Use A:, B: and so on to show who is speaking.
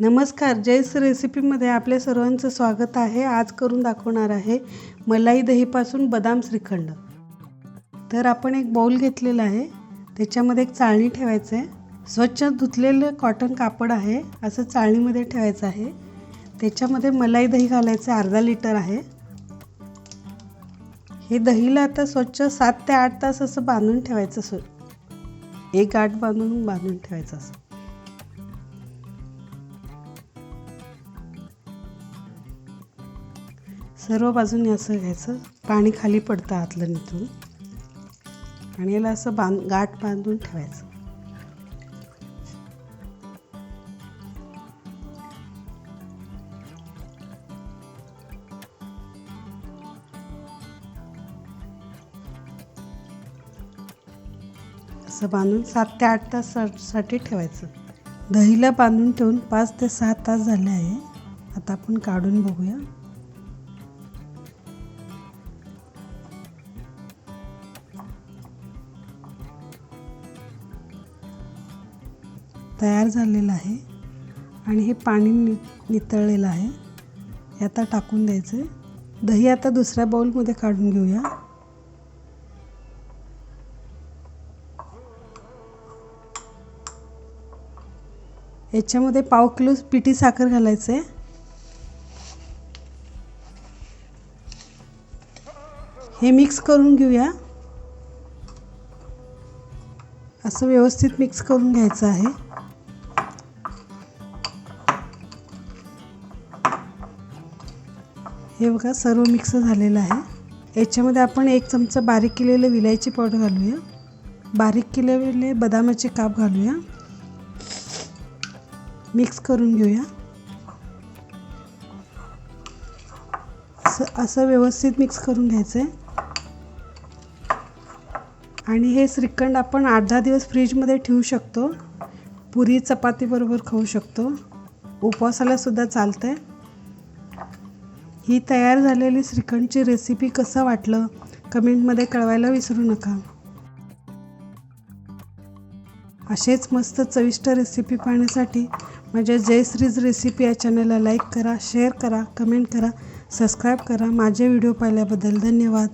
A: नमस्कार जयस रेसिपीमध्ये आपल्या सर्वांचं स्वागत आहे. आज करून दाखवणार आहे मलाई दहीपासून बदाम श्रीखंड. तर आपण एक बाउल घेतलेला आहे. त्याच्यामध्ये एक चाळणी ठेवायचं आहे. स्वच्छ धुतलेलं कॉटन कापड आहे. असं चाळणीमध्ये ठेवायचं आहे. त्याच्यामध्ये मलाई दही घालायचं अर्धा लिटर आहे. हे दहीला आता स्वच्छ सात ते आठ तास असं बांधून ठेवायचं असं. एक गाठ बांधून बांधून ठेवायचं असं. सर्व बाजूने असं घ्यायचं. पाणी खाली पडतं आतलं निथून. आणि याला असं बांध गाठ बांधून ठेवायचं. असं बांधून सात ते आठ ताससाठी ठेवायचं. दहीला बांधून ठेवून पाच ते सहा तास झाले आहे. आता आपण काढून बघूया. तयार झालेलं आहे आणि हे पाणी नि नितळलेलं आहे. हे आता टाकून द्यायचं आहे दही आता दुसऱ्या बाऊलमध्ये काढून घेऊया. याच्यामध्ये पाव किलो पिठी साखर घालायचं आहे हे मिक्स करून घेऊया. असं व्यवस्थित मिक्स करून घ्यायचं आहे. हे बघा सर्व मिक्स झालेलं आहे. याच्यामध्ये आपण एक चमचा बारीक केलेलं विलायची पावडर घालूया. बारीक केलेले बदामाचे काप घालूया. मिक्स करून घेऊया. असं असं व्यवस्थित मिक्स करून घ्यायचं आहे आणि हे श्रीखंड आपण आठ दहा दिवस फ्रीजमध्ये ठेवू शकतो. पुरी चपातीबरोबर खाऊ शकतो. उपवासाला सुद्धा चालतं आहे ही तयार झालेली श्रीखंडची रेसिपी कसं वाटलं? कमेंटमध्ये कळवायला विसरू नका. असेच मस्त चविष्ट रेसिपी पाहण्यासाठी माझ्या जयश्रीज रेसिपी या चॅनलला लाईक करा शेअर करा कमेंट करा सबस्क्राईब करा. माझे व्हिडिओ पाहिल्याबद्दल धन्यवाद.